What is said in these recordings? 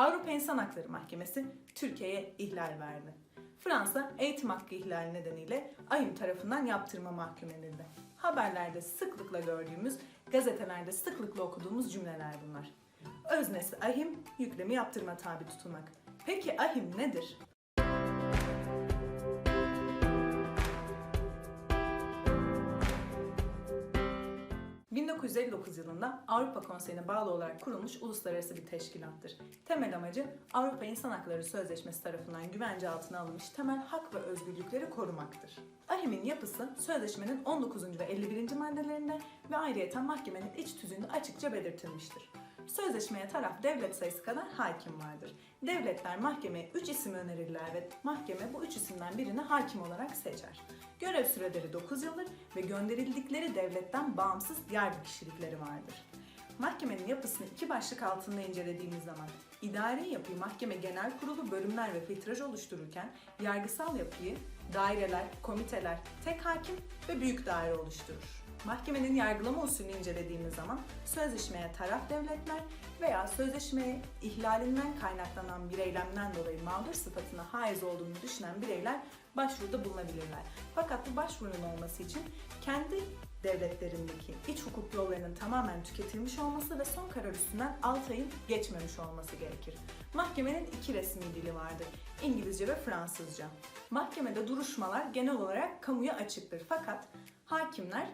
Avrupa İnsan Hakları Mahkemesi Türkiye'ye ihlal verdi. Fransa eğitim hakkı ihlali nedeniyle AYİM tarafından yaptırma mahkum edildi. Haberlerde sıklıkla gördüğümüz, gazetelerde sıklıkla okuduğumuz cümleler bunlar. Öznesi ahim, yüklemi yaptırma tabi tutulmak. Peki ahim nedir? ...1959 yılında Avrupa Konseyi'ne bağlı olarak kurulmuş uluslararası bir teşkilattır. Temel amacı Avrupa İnsan Hakları Sözleşmesi tarafından güvence altına alınmış temel hak ve özgürlükleri korumaktır. AHİM'in yapısı sözleşmenin 19. ve 51. maddelerinde ve ayrıyeten mahkemenin iç tüzüğünde açıkça belirtilmiştir. Sözleşmeye taraf devlet sayısı kadar hakim vardır. Devletler mahkemeye 3 isim önerirler ve mahkeme bu 3 isimden birini hakim olarak seçer. Görev süreleri 9 yıldır ve gönderildikleri devletten bağımsız yargı kişilikleri vardır. Mahkemenin yapısını iki başlık altında incelediğimiz zaman idari yapıyı mahkeme genel kurulu bölümler ve filtraj oluştururken yargısal yapıyı daireler, komiteler, tek hakim ve büyük daire oluşturur. Mahkemenin yargılama usulünü incelediğimiz zaman sözleşmeye taraf devletler veya sözleşmeye ihlalinden kaynaklanan bir eylemden dolayı mağdur sıfatına haiz olduğunu düşünen bireyler başvuruda bulunabilirler. Fakat bu başvurunun olması için kendi devletlerindeki iç hukuk yollarının tamamen tüketilmiş olması ve son karar üstünden 6 ayın geçmemiş olması gerekir. Mahkemenin iki resmi dili vardır. İngilizce ve Fransızca. Mahkemede duruşmalar genel olarak kamuya açıktır. Fakat hakimler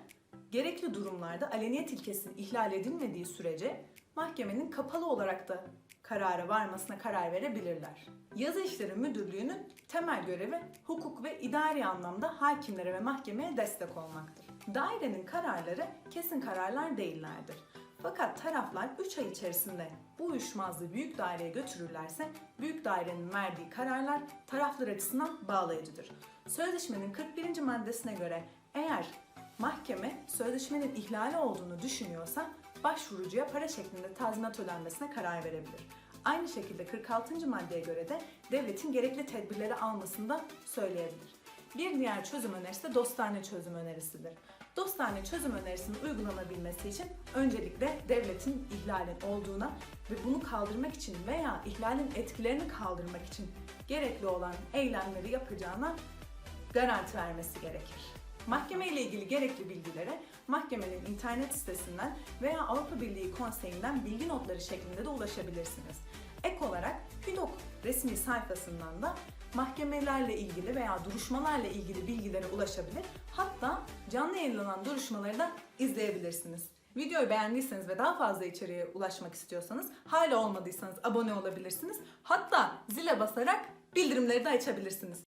gerekli durumlarda aleniyet ilkesinin ihlal edilmediği sürece mahkemenin kapalı olarak da karara varmasına karar verebilirler. Yazı İşleri Müdürlüğü'nün temel görevi hukuk ve idari anlamda hakimlere ve mahkemeye destek olmaktır. Dairenin kararları kesin kararlar değillerdir. Fakat taraflar 3 ay içerisinde bu uyuşmazlığı büyük daireye götürürlerse büyük dairenin verdiği kararlar taraflar açısından bağlayıcıdır. Sözleşmenin 41. maddesine göre eğer mahkeme sözleşmenin ihlali olduğunu düşünüyorsa başvurucuya para şeklinde tazminat ödenmesine karar verebilir. Aynı şekilde 46. maddeye göre de devletin gerekli tedbirleri almasını da söyleyebilir. Bir diğer çözüm önerisi de dostane çözüm önerisidir. Dostane çözüm önerisinin uygulanabilmesi için öncelikle devletin ihlalin olduğuna ve bunu kaldırmak için veya ihlalin etkilerini kaldırmak için gerekli olan eylemleri yapacağına garanti vermesi gerekir. Mahkeme ile ilgili gerekli bilgilere mahkemenin internet sitesinden veya Avrupa Birliği Konseyi'nden bilgi notları şeklinde de ulaşabilirsiniz. Ek olarak HÜDOK resmi sayfasından da mahkemelerle ilgili veya duruşmalarla ilgili bilgilere ulaşabilir. Hatta canlı yayınlanan duruşmaları da izleyebilirsiniz. Videoyu beğendiyseniz ve daha fazla içeriğe ulaşmak istiyorsanız hala olmadıysanız abone olabilirsiniz. Hatta zile basarak bildirimleri de açabilirsiniz.